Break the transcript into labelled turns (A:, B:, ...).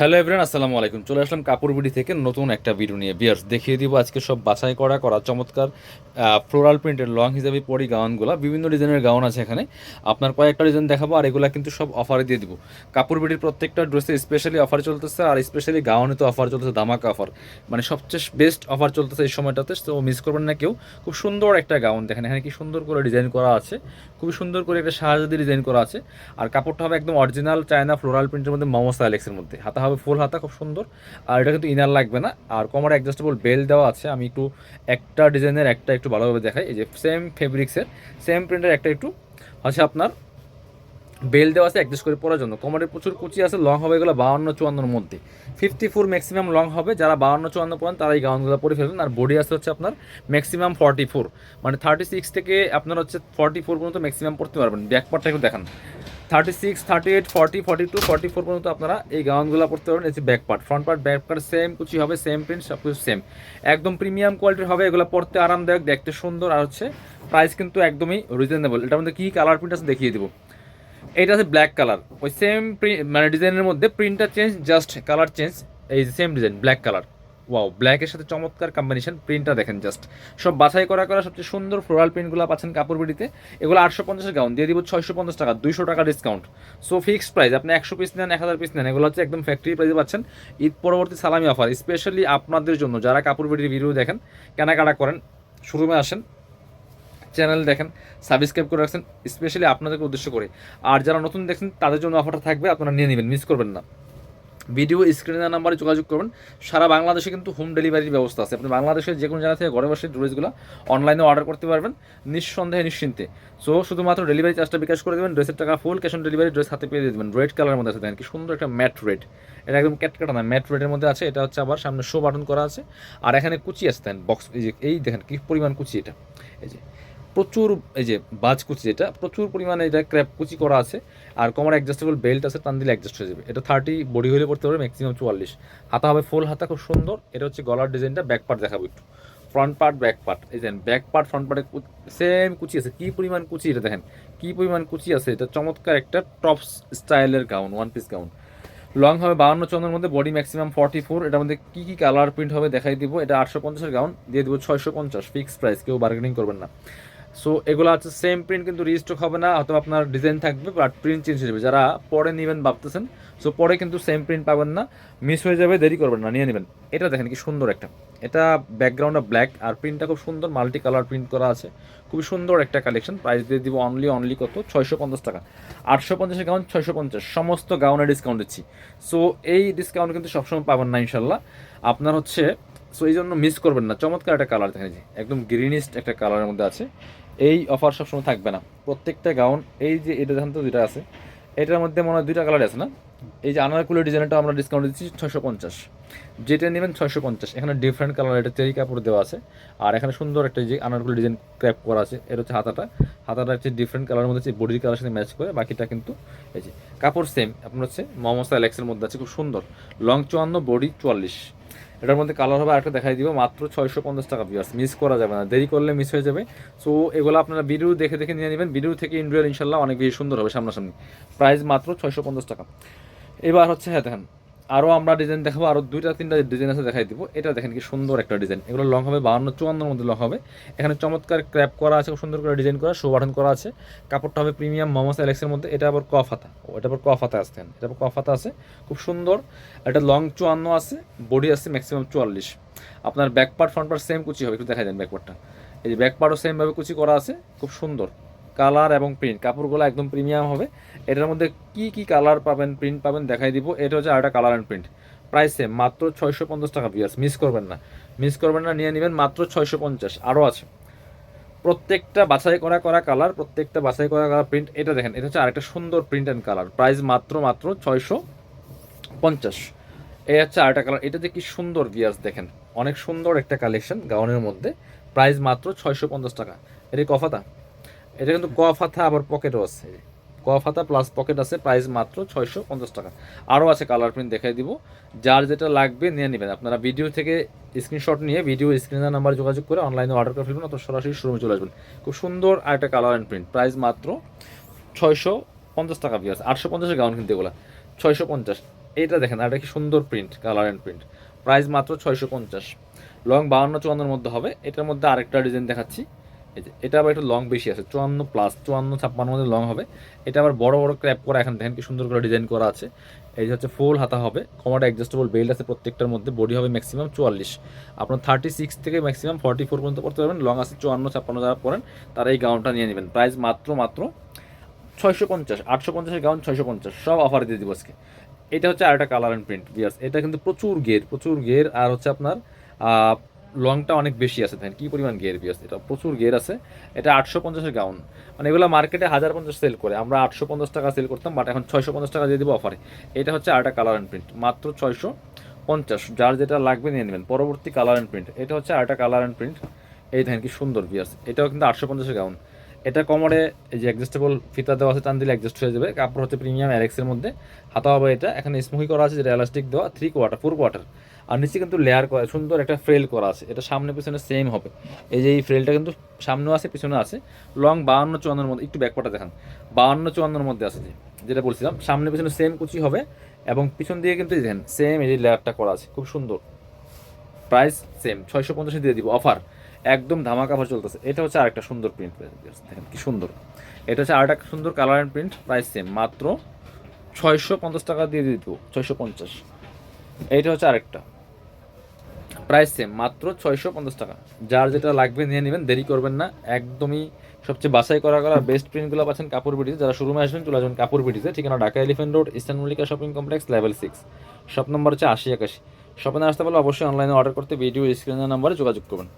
A: Hello everyone, আসসালামু আলাইকুম। চলে আসলাম কাপড় বিডি থেকে নতুন একটা ভিডিও নিয়ে। বিয়ার্স দেখিয়ে দিব আজকে সব বাছাই করা করা চমৎকার ফ্লোরাল প্রিন্টের লং হিসাবে পরি গাউনগুলো। বিভিন্ন ডিজাইনের গাউন আছে এখানে। আপনার কয়েকটা ডিজাইন দেখাবো আর এগুলা কিন্তু সব অফারে দিয়ে দিব। কাপড় বিডির প্রত্যেকটা ড্রেসে স্পেশালি অফার চলতেছে আর স্পেশালি গাউনে তো অফার চলতেছে, ধামাকা অফার মানে সবচেয়ে বেস্ট অফার চলতেছে এই সময়টাতে তো মিস করবেন না কেউ। খুব সুন্দর একটা গাউন দেখেন, এখানে কি সুন্দর করে ডিজাইন করা আছে। খুবই সুন্দর করে একটা সাহায্য ডিজাইন করা আছে। আর কাপড়টা হবে একদম অরিজিনাল চায়না ফ্লোরাল প্রিন্টের মধ্যে মোমোসা অ্যালেক্সের মধ্যে। হাতা হবে ফুল হাতা, খুব সুন্দর। আর এটা কিন্তু ইনার লাগবে না। আর কোমরে অ্যাডজাস্টেবল বেল দেওয়া আছে। আমি একটু একটা ডিজাইনের একটা একটু ভালোভাবে দেখাই। এই যে সেম ফেব্রিক্সের সেম প্রিন্টের একটা একটু হচ্ছে আপনার। বেল দেওয়া আছে অ্যাডজাস্ট করে পরার জন্য। কোমরে প্রচুর কুচি আছে লং হবে এগুলো বাউন্ন চুয়ান্নর মধ্যে। ফিফটি ফোর ম্যাক্সিমাম লং হবে। যারা বাউন্ন চুয়ান্ন পড়েন তারা এই গাউনগুলো পরে ফেলবেন আর বডি আছে হচ্ছে আপনার ম্যাক্সিমাম ফর্টি ফোর মানে থার্টি সিক্স থেকে আপনার হচ্ছে ফর্টি ফোর পর্যন্ত ম্যাক্সিমাম পড়তে পারবেন। ব্যাক পার্টটা একটু দেখান। Thirty six thirty eight forty forty two forty four পর্যন্ত আপনারা এই গাউনগুলো পড়তে পারবেন এই যে back part front part back part same কুচি হবে সেম প্রিন্ট সব কিছু সেম একদম প্রিমিয়াম কোয়ালিটির হবে, এগুলো পড়তে আরামদায়ক, দেখতে সুন্দর আর হচ্ছে প্রাইস কিন্তু একদমই রিজনেবল এটার মধ্যে কী কালার প্রিন্ট আছে দেখিয়ে দেবো। এটা আছে ব্ল্যাক কালার ওই সেম মানে ডিজাইনের মধ্যে প্রিন্টটা চেঞ্জ জাস্ট কালার চেঞ্জ এই same design black colour wow ব্ল্যাকের সাথে চমৎকার কম্বিনেশন প্রিন্টটা দেখেন জাস্ট সব বাছাই করা করা সবচেয়ে সুন্দর ফ্লোরাল প্রিন্টগুলো পাচ্ছেন কাপড় বিডিতে। এগুলো আটশো পঞ্চাশের গাউন দিয়ে দিব ছয়শো পঞ্চাশ টাকা, দুইশো টাকা ডিসকাউন্ট সো ফিক্সড প্রাইস আপনি একশো পিস নেন, এক হাজার পিস নেন, এগুলো হচ্ছে একদম ফ্যাক্টরি প্রাইসে পাচ্ছেন। ঈদ পরবর্তী সালামি অফার স্পেশালি আপনাদের জন্য, যারা কাপড় বিডির ভিডিও দেখেন, কেনাকাটা করেন, শোরুমে আসেন চ্যানেল দেখেন সাবস্ক্রাইব করে রাখছেন স্পেশালি আপনাদেরকে উদ্দেশ্য করে। আর যারা নতুন দেখছেন, তাদের জন্য অফারটা থাকবে, আপনারা নিয়ে নেবেন মিস করবেন না। ভিডিও স্ক্রিনের নাম্বারে যোগাযোগ করবেন। সারা বাংলাদেশে কিন্তু হোম ডেলিভারির ব্যবস্থা আছে। আপনি বাংলাদেশের যে কোনো জায়গা থেকে ঘরে বসে ড্রেসগুলো অনলাইনে অর্ডার করতে পারবেন, নিঃসন্দেহে, নিশ্চিন্তে। সো শুধুমাত্র ডেলিভারি চার্জটা বিকাশ করে দেবেন ড্রেসের টাকা full cash on delivery dress হাতে পেয়ে দেবেন। রেড কালারের মধ্যে আছে, দেখেন কি সুন্দর একটা ম্যাট রেড এটা একদম ক্যাটকাটা না ম্যাট রেডের মধ্যে আছে। এটা হচ্ছে আবার সামনে শো বাটন করা আছে। আর এখানে কুচি আছে দেন বক্স এই যে, এই দেখেন কি পরিমাণ কুচি এটা। এই যে প্রচুর, এই যে বাজ কুচি এটা প্রচুর পরিমাণে এটা ক্র্যাপ কুচি করা আছে। আর কোমর অ্যাডজাস্টেবল বেল্ট আছে, টান দিলে অ্যাডজাস্ট হয়ে যাবে। এটা থার্টি বডি হলে পড়তে পারবে ম্যাক্সিমাম চুয়াল্লিশ। হাতা হবে ফুল হাতা, খুব সুন্দর। এটা হচ্ছে গলার ডিজাইনটা ব্যাক পার্ট দেখাবো একটু। ফ্রন্ট পার্ট ব্যাক পার্ট এই দেখেন ব্যাক পার্ট ফ্রন্ট পার্টে সেম কুচি আছে। কী পরিমাণ কুচি এটা দেখেন? কী পরিমাণ কুচি আছে? এটা চমৎকার একটা টপ স্টাইলের gown one piece gown long হবে বাউন্ন চন্দ্রের মধ্যে বডি ম্যাক্সিমাম ফর্টি ফোর এটার মধ্যে কী কী কালার প্রিন্ট হবে দেখাই দিব। এটা আটশো পঞ্চাশের গাউন দিয়ে দিব ছয়শো পঞ্চাশ ফিক্স প্রাইস কেউ বার্গেনিং করবেন না। সো এগুলো হচ্ছে সেম প্রিন্ট কিন্তু রিস্টক হবে না, অথবা আপনার ডিজাইন থাকবে বাট প্রিন্ট চেঞ্জ হয়ে যাবে। যারা পরে নেবেন ভাবতেছেন সো পরে কিন্তু সেম প্রিন্ট পাবেন না মিস হয়ে যাবে, দেরি করবেন না, নিয়ে নেবেন। এটা দেখেন কি সুন্দর একটা। এটা ব্যাকগ্রাউন্ডটা ব্ল্যাক আর প্রিন্টটা খুব সুন্দর মাল্টি কালার প্রিন্ট করা আছে। খুবই সুন্দর একটা কালেকশন প্রাইস দিয়ে দিব অনলি অনলি কত? ছয়শো পঞ্চাশ টাকা। আটশো পঞ্চাশের গাউন ছয়শো পঞ্চাশ। সমস্ত গাউনে ডিসকাউন্ট দিচ্ছি। সো এই ডিসকাউন্ট কিন্তু সবসময় পাবেন না ইনশাল্লাহ আপনার হচ্ছে সো এই জন্য মিস করবেন না। চমৎকার একটা কালার দেখেন একদম গ্রিনিস্ট একটা কালারের মধ্যে আছে। এই অফার সবসময় থাকবে না। প্রত্যেকটা গাউন, এই যে এটা দেখেন তো দুইটা আছে, এটার মধ্যে মনে হয় দুইটা কালার আছে না? এই যে আনারকুলের ডিজাইনটা আমরা ডিসকাউন্ট দিচ্ছি ছয়শো পঞ্চাশ। যেটা নেবেন ছয়শো পঞ্চাশ। এখানে ডিফারেন্ট কালার এটা চেরি কাপড় দেওয়া আছে। আর এখানে সুন্দর একটা যে আনারকুলি ডিজাইন ক্র্যাপ করা আছে, এটা হচ্ছে হাতাটা। হাতাটা হচ্ছে ডিফারেন্ট কালারের মধ্যে বডির কালার সাথে ম্যাচ করে, বাকিটা কিন্তু এই যে কাপড় সেম আপনার হচ্ছে মমসা অ্যালেক্সের মধ্যে আছে, খুব সুন্দর। লং চুয়ান্ন বডি চুয়াল্লিশ। এটার মধ্যে কালার হবে আরেকটা দেখাই দিব, মাত্র ছয়শো পঞ্চাশ টাকা ভিউয়ার্স মিস করা যাবে না, দেরি করলে মিস হয়ে যাবে। সো এগুলো আপনারা ভিডিও দেখে দেখে নিয়ে নেবেন ভিডিও থেকে ইন্ডিয়ার ইনশাল্লাহ অনেক বেশি সুন্দর হবে সামনাসামনি। প্রাইস মাত্র ছয়শো পঞ্চাশ টাকা। এবার হচ্ছে হ্যাঁ দেখেন আরও আমরা ডিজাইন দেখাবো আরও দুইটা, তিনটা ডিজাইন আছে দেখাই দিব। এটা দেখেন কি সুন্দর একটা ডিজাইন এগুলো লং হবে, বাহান্ন, চুয়ান্নর মধ্যে লং হবে। এখানে চমৎকার ক্র্যাপ করা আছে, খুব সুন্দর করে ডিজাইন করা শো করা আছে। কাপড়টা হবে প্রিমিয়াম মোমোস অ্যালেক্সের মধ্যে। এটা আবার কফ হাতা ও, এটা আবার কফ হাতা আসতেন এটা আবার কফ হাতা আছে। খুব সুন্দর। এটা লং চুয়ান্ন আছে বডি আছে ম্যাক্সিমাম চুয়াল্লিশ। আপনার back part front part same কুচি হবে, একটু দেখা যান ব্যাক পার্টটা এই যে ব্যাক পার্টও সেমভাবে কুচি করা আছে, খুব সুন্দর। কালার এবং প্রিন্ট। কাপড়গুলো একদম প্রিমিয়াম হবে। এটার মধ্যে কি কি কালার পাবেন, প্রিন্ট পাবেন দেখাই দিব। এটা হচ্ছে আরেকটা কালার অ্যান্ড প্রিন্ট। প্রাইস মাত্র ছয়শো পঞ্চাশ টাকা পিয়াস মিস করবেন না। মিস করবেন না, নিয়ে নেবেন মাত্র ছয়শো পঞ্চাশ। আরও আছে। প্রত্যেকটা বাছাই করা করা কালার, প্রত্যেকটা বাছাই করা করা প্রিন্ট এটা দেখেন, এটা হচ্ছে আরেকটা সুন্দর প্রিন্ট অ্যান্ড কালার প্রাইস মাত্র মাত্র ছয়শো পঞ্চাশ। এই হচ্ছে আরেকটা কালার এটা যে কি সুন্দর গিয়াস দেখেন। অনেক সুন্দর একটা কালেকশন গাউনের মধ্যে। প্রাইস মাত্র ছয়শো পঞ্চাশ টাকা। এটা কফাতা? এটা কিন্তু কফ হাতা আবার পকেটও আছে। কফ হাতা প্লাস পকেট আছে প্রাইস মাত্র ছয়শো পঞ্চাশ টাকা। আরও আছে কালার প্রিন্ট দেখাই দিব। যার যেটা লাগবে নিয়ে নেবেন। আপনারা ভিডিও থেকে স্ক্রিনশট নিয়ে ভিডিও স্ক্রিনের নাম্বার যোগাযোগ করে অনলাইনে অর্ডার করে ফেলবেন, অথবা সরাসরি শোরুমে চলে আসবেন। খুব সুন্দর আর একটা কালার অ্যান্ড প্রিন্ট প্রাইস মাত্র ছয়শো পঞ্চাশ টাকা পিয়াস আটশো পঞ্চাশের গাউন কিনতে এগুলো। ছয়শো পঞ্চাশ। এইটা দেখেন আর এটা কি সুন্দর print colour and print price মাত্র ছয়শো পঞ্চাশ। লং বাউন্ন চুয়ান্নর মধ্যে হবে। এটার মধ্যে আরেকটা ডিজাইন দেখাচ্ছি। এটা আবার একটু লং বেশি আছে, চুয়ান্ন প্লাস চুয়ান্ন, ছাপ্পান্ন মধ্যে লং হবে। এটা আবার বড় বড় ক্র্যাপ করা এখন, দেখেন কি সুন্দর করে ডিজাইন করা আছে। এই যে হচ্ছে ফুল হাতা হবে কমাটা অ্যাডজাস্টেবল বেল্ট আছে প্রত্যেকটার মধ্যে বডি হবে ম্যাক্সিমাম চুয়াল্লিশ। আপনার থার্টি সিক্স থেকে ম্যাক্সিমাম ফর্টি ফোর পর্যন্ত পড়তে পারবেন লং আছে চুয়ান্ন, ছাপ্পান্ন যারা পড়েন, তারা এই গাউনটা নিয়ে নেবেন। প্রাইস মাত্র মাত্র ছয়শো পঞ্চাশ, আটশো পঞ্চাশের গাউন ছয়শো পঞ্চাশ, সব অফার দিয়ে দিব আজকে। এটা হচ্ছে আর একটা কালার অ্যান্ড প্রিন্ট বিয়ার্স এটা কিন্তু প্রচুর গের প্রচুর গের আর হচ্ছে আপনার লংটা অনেক বেশি আছে, দেখেন কি পরিমাণ গিয়ার আছে এটা প্রচুর গিয়ার আছে। এটা আটশো পঞ্চাশের গাউন মানে এগুলো মার্কেটে হাজার পঞ্চাশ সেল করে। আমরা আটশো পঞ্চাশ টাকা সেল করতাম বাট এখন ছয়শো পঞ্চাশ টাকা দিয়ে দেবো অফারে এটা হচ্ছে আরেকটা কালার অ্যান্ড প্রিন্ট মাত্র ছয়শো পঞ্চাশ। যার যেটা লাগবে নিয়ে নেবেন, পরবর্তী কালার অ্যান্ড প্রিন্ট এটা হচ্ছে আরেকটা কালার অ্যান্ড প্রিন্ট এই দেখেন কি সুন্দর বিয়ার্স এটাও কিন্তু আটশো পঞ্চাশের গাউন এটা কমরে এই যে অ্যাডজাস্টেবল ফিতা দেওয়া আছে, টান দিলে অ্যাডজাস্ট হয়ে যাবে। কাপড় হচ্ছে প্রিমিয়াম অ্যারেক্সের মধ্যে। হাতা হবে এটা। এখানে স্মুহি করা আছে, যেটা এলাস্টিক দেওয়া থ্রি কোয়ার্টার ফোর কোয়ার্টার আর নিচে কিন্তু লেয়ার করা, সুন্দর একটা ফ্রেল করা আছে। এটা সামনে পিছনে সেম হবে। এই যে এই ফ্রেলটা কিন্তু সামনেও আছে পিছনে আছে। লং বাউন্ন চুয়ান্নর মধ্যে, একটু ব্যাকপাটা দেখান। বাউন্ন চুয়ান্নর মধ্যে আছে যে, যেটা বলছিলাম, সামনে পিছনে সেম কুচি হবে এবং পিছন দিয়ে কিন্তু দেখেন সেম এই যে লেয়ারটা করা আছে। খুব সুন্দর। প্রাইস সেম ছয়শো পঞ্চাশে দিয়ে দিব অফার একদম ধামাকা অফার চলতেছে। এটা হচ্ছে আরেকটা সুন্দর প্রিন্ট দেখেন কি সুন্দর। এটা হচ্ছে আরেকটা সুন্দর colour and print price same মাত্র ছয়শো পঞ্চাশ টাকা দিয়ে দিব, ছয়শো পঞ্চাশ। এইটা হচ্ছে আরেকটা। প্রাইস সেম মাত্র ছয়শো পঞ্চাশ টাকা। যার যেটা লাগবে নিয়ে নেবেন, দেরি করবেন না। একদমই সবচেয়ে বাছাই করা করা বেস্ট প্রিন্টগুলো পাচ্ছেন কাপড় বিটিতে যারা শুরুমে আসবেন, চলে আসবেন কাপড় বিটিতে ঠিকানা Dhaka elephant road eastern Mallika shopping complex level six shop number হচ্ছে আশি একাশি। শপে আসতে পারলে অবশ্যই অনলাইনে অর্ডার করতে ভিডিও স্ক্রিনের নাম্বারে যোগাযোগ করবেন।